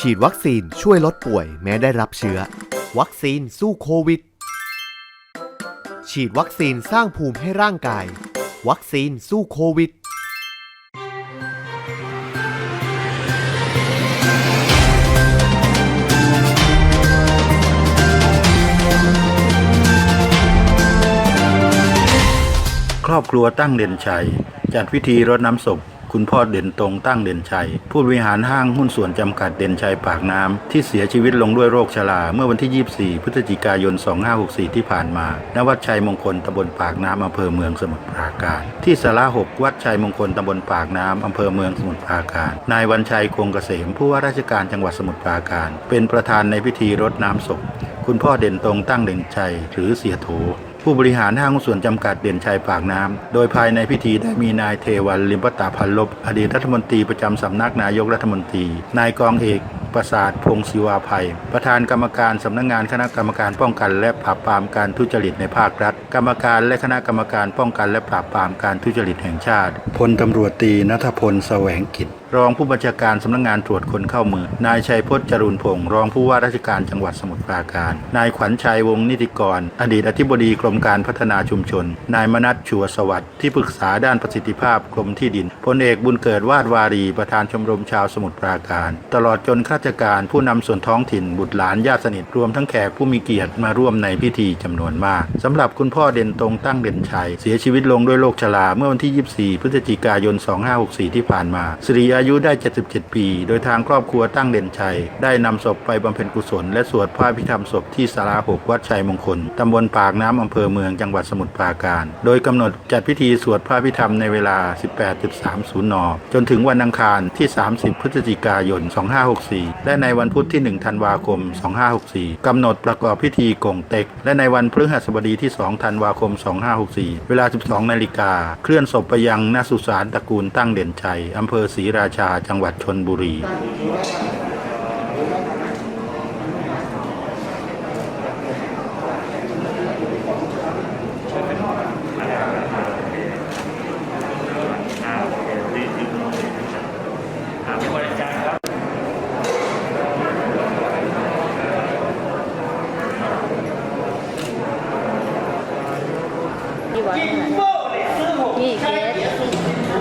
ฉีดวัคซีนช่วยลดป่วยแม้ได้รับเชื้อ วัคซีนสู้โควิด ฉีดวัคซีนสร้างภูมิให้ร่างกาย วัคซีนสู้โควิด ครอบครัวตั้งเด่นชัยจัดพิธีรดน้ำศพ คุณพ่อเด่นตรงตั้งเด่นชัย ผู้บริหารห้างหุ้นส่วนจำกัดเด่นชัยปากน้ำ ที่เสียชีวิตลงด้วยโรคชรา เมื่อวันที่ 24 พฤศจิกายน 2564 ที่ผ่านมา ณ วัดชัยมงคลตำบลปากน้ำอำเภอเมืองสมุทรปราการ ที่สารา6วัดชัยมงคลตำบลปากน้ำอำเภอเมืองสมุทรปราการ นายวันชัยคงเกษม ผู้ว่าราชการจังหวัดสมุทรปราการ เป็นประธานในพิธีรดน้ำศพ คุณพ่อเด่นตรงตั้งเด่นชัย หรือเสียโถ ผู้บริหารห้างส่วนจำกัดเด่นชัยปากน้ำ โดยภายในพิธีได้มีนายเทวันลิมปตาพันลบ อดีตรัฐมนตรีประจำสำนักนายกรัฐมนตรี นายกองเอกประสาทพงศิวาภัย ประธานกรรมการสำนักงานคณะกรรมการป้องกันและปราบปรามการทุจริตในภาครัฐ กรรมการและคณะกรรมการป้องกันและปราบปรามการทุจริตแห่งชาติพลตำรวจตรีนัทพลแสวงกิจรองผู้บัญชาการสำนักงานตรวจคนเข้าเมือง นายชัยพจน์จรุนพงศ์รองผู้ว่าราชการจังหวัดสมุทรปราการ นายขวัญชัยวงนิติกร อดีตอธิบดีกรมการพัฒนาชุมชน นายมนัทชัวสวัสดิ์ที่ปรึกษาด้านประสิทธิภาพกรมที่ดิน พลเอกบุญเกิดวาดวารี ประธานชมรมชาวสมุทรปราการ ตลอดจนข้าราชการผู้นำส่วนท้องถิ่น บุตรหลานญาติสนิทรวมทั้งแขกผู้มีเกียรติมาร่วมในพิธีจำนวนมากสำหรับคุณพ่อเด่นตรงตั้งเด่นชัยเสียชีวิตลงด้วยโรคชราเมื่อวันที่ 24 พฤศจิกายน 2564 ที่ผ่านมาสิริอายุได้ 77 ปี โดยทางครอบครัวตั้งเด่นชัย ได้นำศพไปบำเพ็ญกุศล และสวดพระพิธรรมศพที่ศาลาหกวัดชัยมงคลตำบลปากน้ำอำเภอเมืองจังหวัดสมุทรปราการ โดยกำหนดจัดพิธีสวดพระพิธรรมในเวลา 18.30 น จนถึงวันอังคารที่ 30 พฤศจิกายน 2564 และในวันพุธที่ 1 ธันวาคม 2564 กำหนดประกอบพิธีกงเต็ก และในวันพฤหัสบดีที่ 2 ธันวาคม 2564 เวลา 12 นาฬิกา เคลื่อนศพไปยังนาสุสานตระกูลตั้งเด่นชัยอำเภอศรีราชาจังหวัดชนบุรี ที่วัดนี่แหละนี่เคส